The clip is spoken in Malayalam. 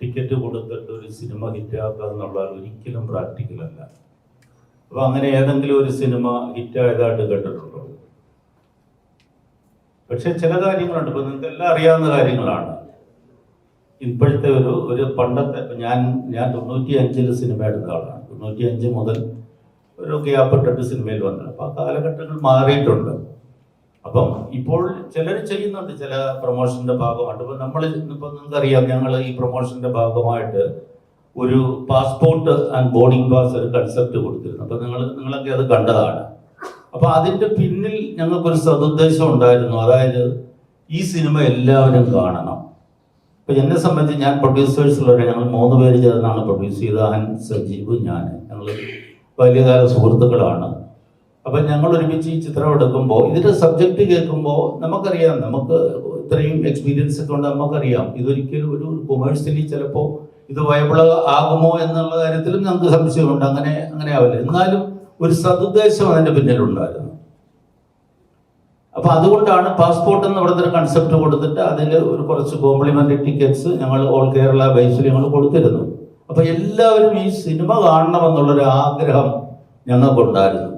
ടിക്കറ്റ് കൊടുത്തിട്ട് ഒരു സിനിമ ഹിറ്റാക്കുക എന്നുള്ളത് ഒരിക്കലും പ്രാക്ടിക്കൽ അല്ല. അപ്പൊ അങ്ങനെ ഏതെങ്കിലും ഒരു സിനിമ ഹിറ്റായതായിട്ട് കേട്ടിട്ടുണ്ടോ? പക്ഷെ ചില കാര്യങ്ങളുണ്ട്. ഇപ്പൊ നിങ്ങൾക്ക് എല്ലാം അറിയാവുന്ന കാര്യങ്ങളാണ്. ഇപ്പോഴത്തെ ഒരു ഒരു പണ്ടത്തെ ഞാൻ ഞാൻ തൊണ്ണൂറ്റി അഞ്ചിൽ സിനിമ എടുത്ത ആളാണ്. തൊണ്ണൂറ്റി അഞ്ച് മുതൽ ഒരു ഗ്യാപ്പിട്ടിട്ട് സിനിമയിൽ വന്നത്. അപ്പൊ ആ കാലഘട്ടങ്ങൾ മാറിയിട്ടുണ്ട്. അപ്പം ഇപ്പോൾ ചിലർ ചെയ്യുന്നുണ്ട് ചില പ്രൊമോഷന്റെ ഭാഗമായിട്ട്. ഇപ്പൊ നമ്മൾ ഇപ്പൊ നിങ്ങൾക്കറിയാം ഞങ്ങൾ ഈ പ്രൊമോഷന്റെ ഭാഗമായിട്ട് ഒരു പാസ്പോർട്ട് ആൻഡ് ബോർഡിംഗ് പാസ് ഒരു കൺസെപ്റ്റ് കൊടുത്തിരുന്നു. അപ്പൊ നിങ്ങൾ നിങ്ങളൊക്കെ അത് കണ്ടതാണ്. അപ്പൊ അതിന്റെ പിന്നിൽ ഞങ്ങൾക്കൊരു സതുദ്ദേശം ഉണ്ടായിരുന്നു. അതായത് ഈ സിനിമ എല്ലാവരും കാണണം. ഇപ്പം എന്നെ സംബന്ധിച്ച് ഞാൻ പ്രൊഡ്യൂസേഴ്സിലൂടെ ഞങ്ങൾ മൂന്ന് പേര് ചേർന്നാണ് പ്രൊഡ്യൂസ് ചെയ്തത്. അൻ സജീവ് ഞാൻ ഞങ്ങൾ ബാല്യകാല സുഹൃത്തുക്കളാണ്. അപ്പൊ ഞങ്ങൾ ഒരുമിച്ച് ഈ ചിത്രം എടുക്കുമ്പോൾ ഇതിന്റെ സബ്ജക്റ്റ് കേൾക്കുമ്പോൾ നമുക്കറിയാം നമുക്ക് ഇത്രയും എക്സ്പീരിയൻസ് ഒക്കെ ഉണ്ട് നമുക്കറിയാം. ഇതൊരിക്കലും ഒരു കൊമേഴ്സ്യലി ചിലപ്പോൾ ഇത് വയബിൾ ആകുമോ എന്നുള്ള കാര്യത്തിലും ഞങ്ങൾക്ക് സംശയമുണ്ട്. അങ്ങനെ അങ്ങനെ ആവില്ല. എന്നാലും ഒരു സതുദ്ദേശം അതിന്റെ പിന്നിലുണ്ടായിരുന്നു. അപ്പൊ അതുകൊണ്ടാണ് പാസ്പോർട്ട് എന്ന് പറഞ്ഞൊരു കൺസെപ്റ്റ് കൊടുത്തിട്ട് അതിൽ ഒരു കുറച്ച് കോംപ്ലിമെന്ററി ടിക്കറ്റ്സ് ഞങ്ങൾ ഓൾ കേരള ബൈസിൽ ഞങ്ങൾ കൊടുത്തിരുന്നു. അപ്പൊ എല്ലാവരും ഈ സിനിമ കാണണമെന്നുള്ളൊരു ആഗ്രഹം ഞങ്ങൾക്കുണ്ടായിരുന്നു.